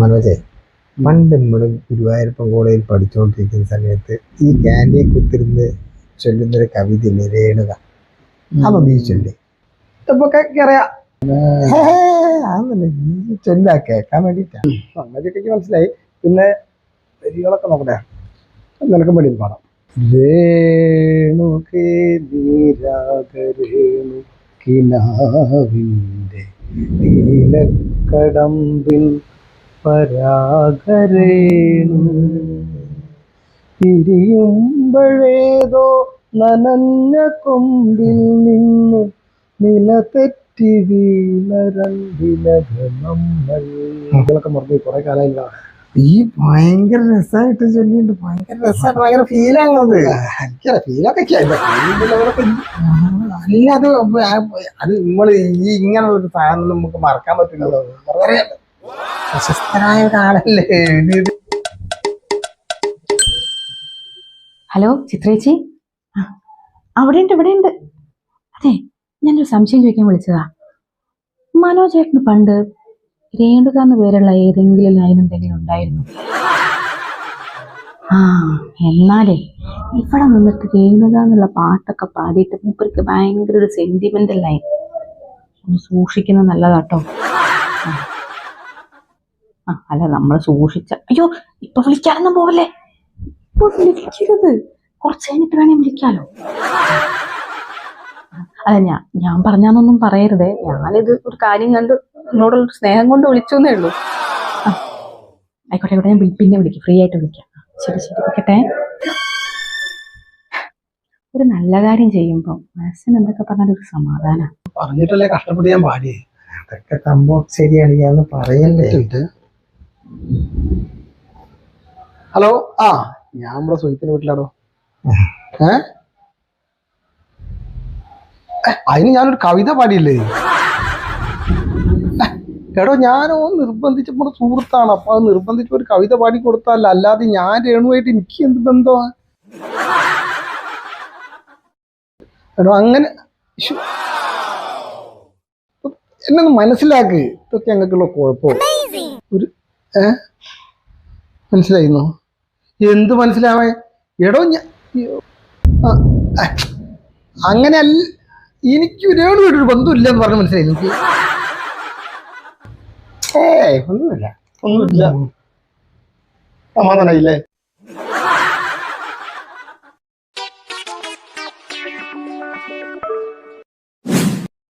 മനോജെ പണ്ട് നമ്മൾ ഗുരുവായൂരപ്പൻ കോളേജിൽ പഠിച്ചുകൊണ്ടിരിക്കുന്ന സമയത്ത് ഈ ക്യാൻഡിയെ കുത്തിരുന്ന് ചൊല്ലുന്നൊരു കവിത രേണുക? അപ്പൊ ഈ ചൊല്ലേ. ഇപ്പൊ അറിയാം ചൊല്ലാ കേൾക്കാൻ മനസ്സിലായി. പിന്നെ വരികളൊക്കെ നോക്കട്ടെ. നിനക്ക് വേണ്ടി പാടാം. രേണുകേ നീരാകരേണു കിനാവിന്റെ നീലക്കടമ്പിൽ പരാഗരേണു തിരിയുമ്പോഴേതോ നനഞ്ഞ കൊമ്പിൽ നിന്നു നിലതെറ്റി ഇതൊക്കെ മറന്നു കുറെ കാലമില്ല ഈ ഭയങ്കര രസമായിട്ട് ചൊല്ലിയുണ്ട് ഭയങ്കര രസമായിട്ട് ഭയങ്കര ഫീലാണത്. എനിക്കറിയാം ഫീലൊക്കെ അല്ല അത് അത് നമ്മൾ ഈ ഇങ്ങനെയുള്ള ഒരു സാധനം നമുക്ക് മറക്കാൻ പറ്റില്ലല്ലോ. വളരെ പ്രശസ്തനായ ഒരാളല്ലേ? ഹലോ ചിത്രേച്ചി? അവിടെ ഉണ്ട് ഇവിടെ ഉണ്ട് അതെ ഞാനൊരു സംശയം ചോദിക്കാൻ വിളിച്ചതാ. മനോജേട്ടന് പണ്ട് രേണുക എന്ന് പേരുള്ള ഏതെങ്കിലും ലൈൻ എന്തെങ്കിലും ഉണ്ടായിരുന്നു? ആ എന്നാലേ ഇവിടെ നിന്നിട്ട് രേണുക എന്നുള്ള പാട്ടൊക്കെ പാടിയിട്ട് മൂപ്പർക്ക് ഭയങ്കര ഒരു സെന്റിമെന്റൽ ലൈൻ ഒന്ന് സൂക്ഷിക്കുന്നത് നല്ലതാട്ടോ. ആ. അല്ല നമ്മൾ സൂക്ഷിച്ച. അയ്യോ ഇപ്പൊ വിളിക്കാനൊന്നും പോവല്ലേ? ഇപ്പൊ വിളിക്കരുത്. കുറച്ച് കഴിഞ്ഞിട്ട് വേണേ വിളിക്കാലോ. അല്ല ഞാൻ ഞാൻ പറഞ്ഞാന്നൊന്നും പറയരുതേ. ഞാനിത് ഒരു കാര്യം കണ്ട് എന്നോടുള്ള സ്നേഹം കൊണ്ട് വിളിച്ചു എന്നേ ഉള്ളൂ ആയിക്കോട്ടെ ആയിക്കോട്ടെ ഞാൻ പിന്നെ വിളിക്കാം. ഫ്രീ ആയിട്ട് വിളിക്കാം. ശരി ശരി വെക്കട്ടെ. ഒരു നല്ല കാര്യം ചെയ്യുമ്പോൾ മനസ്സിന് എന്തൊക്കെ പറഞ്ഞാലും ഒരു സമാധാനം. പറഞ്ഞിട്ടല്ലേ കഷ്ടപ്പെട്ട് ഞാൻ പാടിയേ? അതൊക്കെ സംഭവം ശരിയാണ് ഞാൻ പറയല്ലേ? ഹലോ ആ ഞാൻ നമ്മുടെ സുഹൃത്തിന്റെ വീട്ടിലാണോ? ഏ? അതിന് ഞാനൊരു കവിത പാടിയില്ലേ? എടോ ഞാനോ നിർബന്ധിച്ച സുഹൃത്താണ്. അപ്പൊ അത് നിർബന്ധിച്ച് ഒരു കവിത പാടി കൊടുത്താൽ അല്ലാതെ ഞാൻ രേണുവായിട്ട് എനിക്ക് എന്ത് ബന്ധമാ എടോ അങ്ങനെ ശ്ശോ. എന്നെ ഒന്ന് മനസ്സിലാക്ക്. ഇതൊക്കെ ഞങ്ങൾക്കുള്ള കുഴപ്പം. ഒരു ഏ? മനസ്സിലായിരുന്നോ എന്ത് മനസ്സിലാവേ എടോ ഞാൻ അങ്ങനെ അല്ല എനിക്ക് ഒരാളുമായിട്ടൊരു ബന്ധമില്ല എന്ന് പറഞ്ഞ് മനസ്സിലായി എനിക്ക്. ഏ ഒന്നുമില്ല. ഒന്നുമില്ല. സമാധാനായില്ലേ